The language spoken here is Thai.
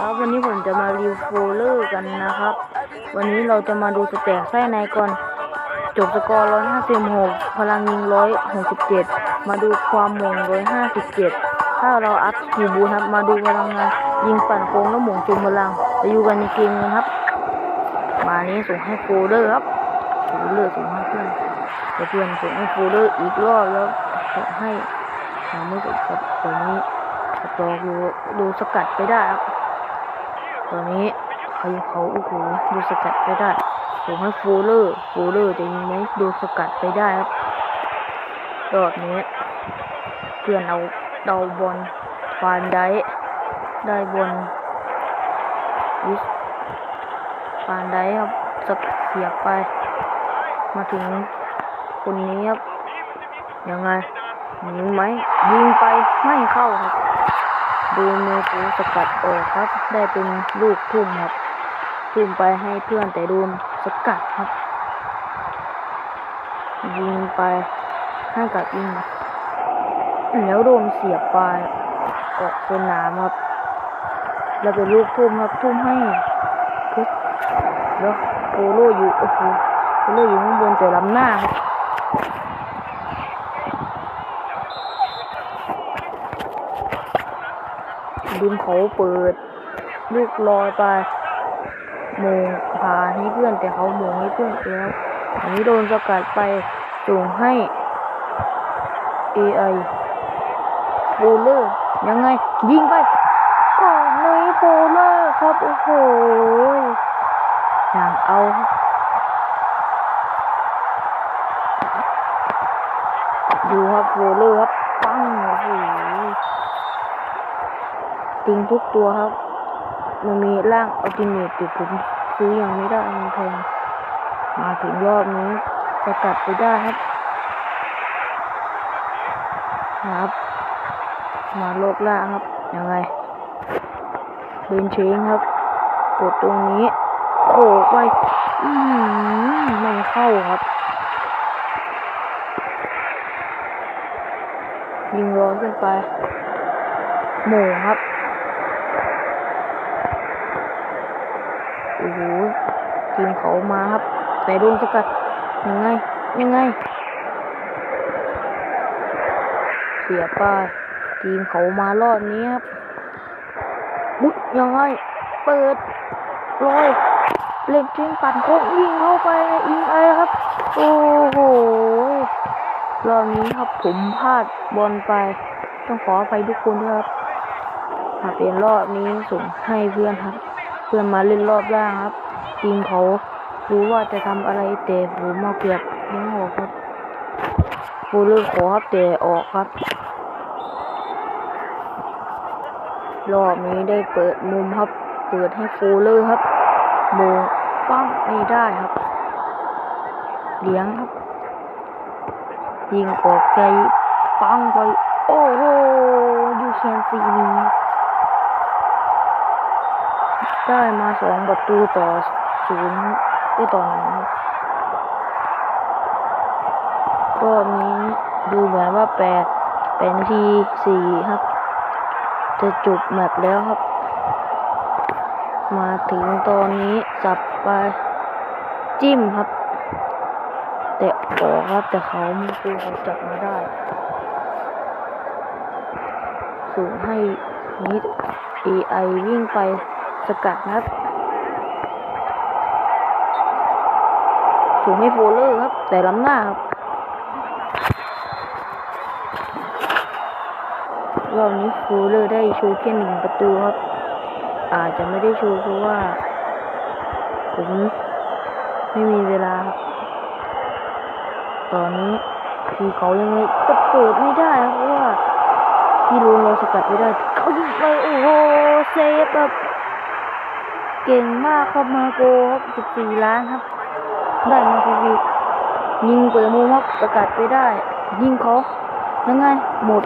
ครับวันนี้ผมจะมารีวิวโฟลเลอร์กันนะครับ วันนี้เราจะมาดูสแต็กไส้ในก่อน จบสกอร์ 156 พลังยิง 167 มาดูความหม่ง 157 ถ้าเราอัพคีบูครับ มาดูพลังงานยิงปั่นโค้งแล้วหม่งจุมพลังไปอยู่กันในเกมกันครับ มานี้ส่งให้โฟลเลอร์ครับโฟลเลอร์ส่งให้เพื่อนเพื่อนส่งให้โฟลเลอร์อีกรอบแล้วส่งให้ยังไม่สุดครับตอนนี้ตอกอยู่ดูสกัดไปได้ครับ ตอนนี้เขาเขาโอ้โหดูสกัดไปได้ส่งให้ฟูลเลอร์ฟูลเลอร์จะยิงไหมดูสกัดไปได้ครับรอบนี้เพื่อนเอาเดาบอลฟานได้ได้บอลวิสฟานได้ครับสกเสียบไป มาถึงคนนี้ครับยังไงยิงไหมยิงไปไม่เข้าครับ ดูเมกูสกัดออกครับ ได้เป็นลูกทุ่มครับ ทุ่มไปให้เพื่อนแต่โดนสกัดครับ ยิงไปให้กับยิงแล้วโดนเสียบไปออกสนามครับ แล้วเป็นลูกทุ่มครับทุ่มให้คือแล้วโปโลอยู่โอ้โหโปโลอยู่ข้างบนแต่ลำหน้าครับ ดินเขาเปิด ลูกลอยไปโมงผ่านให้เพื่อนแต่เขาโมงให้เพื่อนแล้วอันนี้โดนสกัดไปส่งให้ AI โฟลเลอร์ยังไง ยิงไปก่อนเลยโฟลเลอร์ครับ โอ้โหอย่างเอาดูครับโฟลเลอร์ครับ ปังโอ้โห จริงทุกตัวครับ มันมีร่างอัลติเมทแต่ผมซื้อยังไม่ได้มันแพงมาถึงรอบนี้จะกลับไปได้ครับ ครับ มาโลกล่าครับ ยังไงเบนเชงครับ กดตรงนี้โขกไปอืมไม่เข้าครับยิงร้อนขึ้นไป หมูครับ โอ้โหทีมเขามาครับแต่โดนสกัดยังไง ยังไง เสียไป้าทีมเขามารอบนี้ครับอุ๊ยยังไง เปิดลอยเล่นทิ้งปั่นโค้งยิงเข้าไปยิงไอครับ โอ้โหรอบนี้ครับผมพลาดบอลไป ต้องขออภัยทุกคนด้วยครับหาเป็นรอบนี้ส่งให้เพื่อนครับ เพื่อนมาเล่นรอบล่างครับทีมเขารู้ว่าจะทำอะไรแต่ผมมาเกือบยังออกครับฟูลเลอร์ขอครับแต่ออกครับ รอบนี้ได้เปิดมุมครับ เปิดให้ฟูลเลอร์ครับโมงปั้งไม่ได้ครับเลี้ยงครับ ยิงกอบใจปังไป โอ้โหยูแคนซีมี ได้มาสองประตูต่อศูนย์ได้ต่อหนึ่งรอบนี้ดูเหมือนว่าแปดแปดนาทีสี่ครับ จะจบแมปแล้วครับ มาถึงตอนนี้จับไปจิ้มครับ แต่ออกครับแต่เขาไม่คือเขาจับมาได้ สูงให้นิด AI วิ่งไป สกัดนะครับสูงให้โฟลเลอร์ครับ แต่ล้ำหน้าครับรอบนี้โฟลเลอร์ได้โชว์แค่หนึ่งประตูครับ อาจจะไม่ได้โชว์เพราะว่า ผมไม่มีเวลาครับตอนนี้ทีเขายังไงก็เปิดไม่ได้เพราะว่าที่รูนเราสกัดไม่ได้ เขายิงไปโอ้โหเซฟแบบ เก่งมากครับมาโกครับ14 ล้านครับ ได้มาฟรียิงเปิดมุมครับสกัดไปได้ ยิงเขายังไงหมด